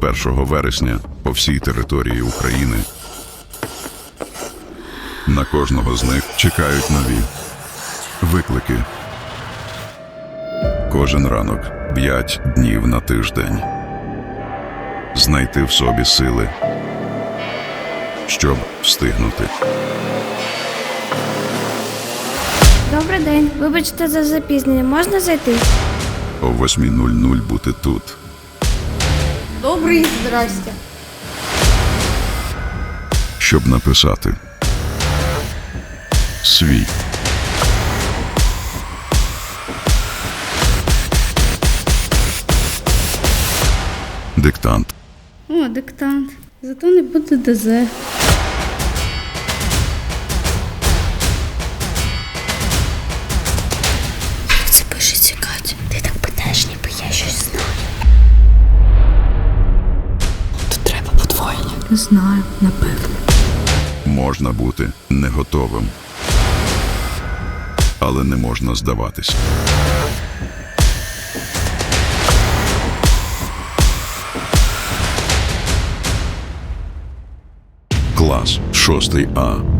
1 вересня по всій території України. На кожного з них чекають нові виклики. Кожен ранок п'ять днів на тиждень. Знайти в собі сили, щоб встигнути. Добрий день. Вибачте за запізнення. Можна зайти? О 8.00 бути тут. Добрий здрасте. щоб написати свій. Диктант. О, диктант. Зато не буде ДЗ. Не знаю, напевно. Можна бути не готовим, але не можна здаватись. Клас 6 А.